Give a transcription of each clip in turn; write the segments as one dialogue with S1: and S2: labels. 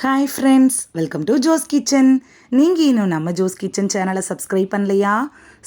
S1: Hi friends welcome to Jo's kitchen நீங்கள் இன்னும் நம்ம ஜோஸ் கிச்சன் சேனலை சப்ஸ்கிரைப் பண்ணலையா?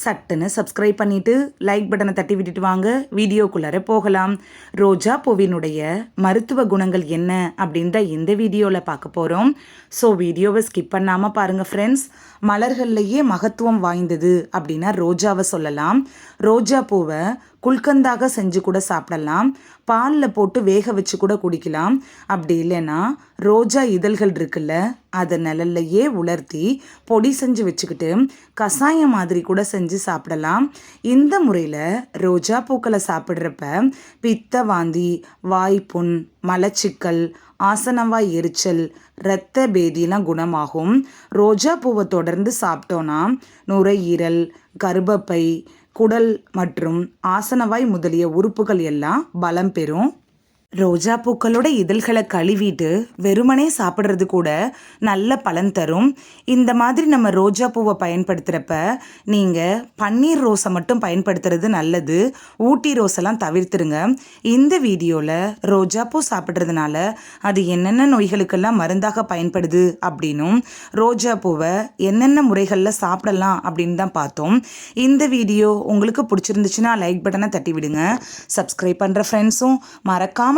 S1: சட்டுன்னு சப்ஸ்கிரைப் பண்ணிவிட்டு லைக் பட்டனை தட்டி விட்டுட்டு வாங்க. வீடியோக்குள்ளார போகலாம். ரோஜா பூவினுடைய மருத்துவ குணங்கள் என்ன அப்படின்ற இந்த வீடியோவில் பார்க்க போகிறோம் ஸோ வீடியோவை ஸ்கிப் பண்ணாமல் பாருங்கள் ஃப்ரெண்ட்ஸ் மலர்கள்லையே மகத்துவம் வாய்ந்தது அப்படின்னா ரோஜாவை சொல்லலாம். ரோஜா பூவை குல்கந்தாக செஞ்சு கூட சாப்பிடலாம். பாலில் போட்டு வேக வச்சு கூட குடிக்கலாம். அப்படி இல்லைன்னா ரோஜா இதழ்கள் இருக்குல்ல. அதை நிழல்லையே உலர்த்தி பொடி செஞ்சு வச்சுக்கிட்டு கஷாயம் மாதிரி கூட செஞ்சு சாப்பிடலாம். இந்த முறையில் ரோஜா பூக்களை சாப்பிட்றப்ப பித்த வாந்தி வாய்ப்புண் மலச்சிக்கல் ஆசனவாய் எரிச்சல் இரத்த பேதியெலாம் குணமாகும். ரோஜா பூவை தொடர்ந்து சாப்பிட்டோன்னா நுரையீரல் கர்ப்பப்பை குடல் மற்றும் ஆசனவாய் முதலிய உறுப்புகள் எல்லாம் பலம் பெறும். ரோஜா பூக்களோட இதழ்களை கழுவிட்டு வெறுமனே சாப்பிட்றது கூட நல்ல பலன் தரும். இந்த மாதிரி நம்ம ரோஜா பூவை பயன்படுத்துகிறப்ப நீங்கள் பன்னீர் ரோஸை மட்டும் பயன்படுத்துறது நல்லது. ஊட்டி ரோஸெல்லாம் தவிர்த்துருங்க. இந்த வீடியோவில் ரோஜா பூ சாப்பிட்றதுனால அது என்னென்ன நோய்களுக்கெல்லாம் மருந்தாக பயன்படுது அப்படின்னும் ரோஜா பூவை என்னென்ன முறைகளில் சாப்பிடலாம் அப்படின்னு தான் பார்த்தோம். இந்த வீடியோ உங்களுக்கு பிடிச்சிருந்துச்சுன்னா லைக் பட்டனை தட்டி விடுங்க சப்ஸ்கிரைப் பண்ணுற ஃப்ரெண்ட்ஸும் மறக்காமல்